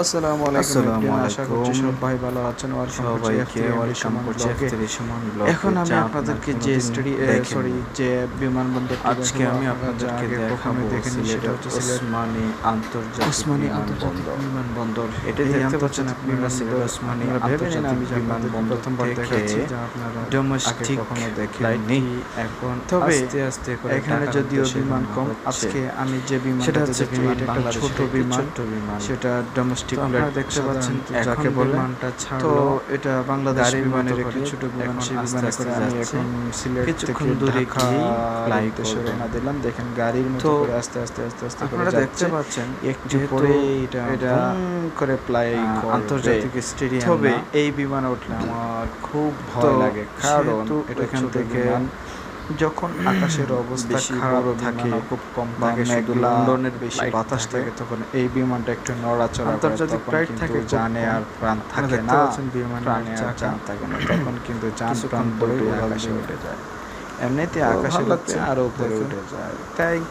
আসসালামু আলাইকুম আশা করছি। সবাই ভালো আছেন। এখন আমি আপনাদেরকে যে স্টাডি সরি যে বিমানবন্দর আজকে আমি আপনাদেরকে দেখাবো সিলেটের হচ্ছে ওসমানী আন্তর্জাতিক ওসমানী আন্তর্জাতিক বিমানবন্দর। এটা দেখতে পাচ্ছেন আপনারা ওসমানী আন্তর্জাতিক বিমানবন্দর প্রথমবার দেখাচ্ছি যা আপনারা ডোমেস্টিক কখনো দেখেননি। এখন তবে আস্তে আস্তে করে এখানে যদিও বিমান কম আজকে আমি যে বিমান সেটা হচ্ছে একটা ছোট বিমান। বিমান। সেটা ডোমেস্টিক দেখতে পাচ্ছেন যাকে বলে তো এটা বাংলাদেশ বিমানের একটি ছোট বিমান সেই বিমানে করে আমি এখন সিলেট কিছুক্ষণ দূরে রওনা দিলাম। দেখেন গাড়ির মতো করে আস্তে আস্তে আস্তে আস্তে করে আপনারা দেখতে পাচ্ছেন একটু পরে এটা এটা করে ফ্লাই আহ, আন্তর্জাতিক স্টেডিয়াম তবে এই বিমানে উঠলে আমার খুব ভয় লাগে কারণ এটা এখান থেকে যখন আকাশের অবস্থা খারাপ থাকে খুব কম থাকে, শুধু মেঘলা, লন্ডনের বেশি বাতাস থাকে। তখন এই বিমানটা একটু নড়াচড়া করে আন্তর্জাতিক কিন্তু থাকে জানে আর প্রাণ থাকে না প্রাণে আর। জান থাকে না তখন কিন্তু জান প্রাণ বলে আকাশে উঠে যায় এমনিতে আকাশে। আরও উপরে উঠে যায় তাই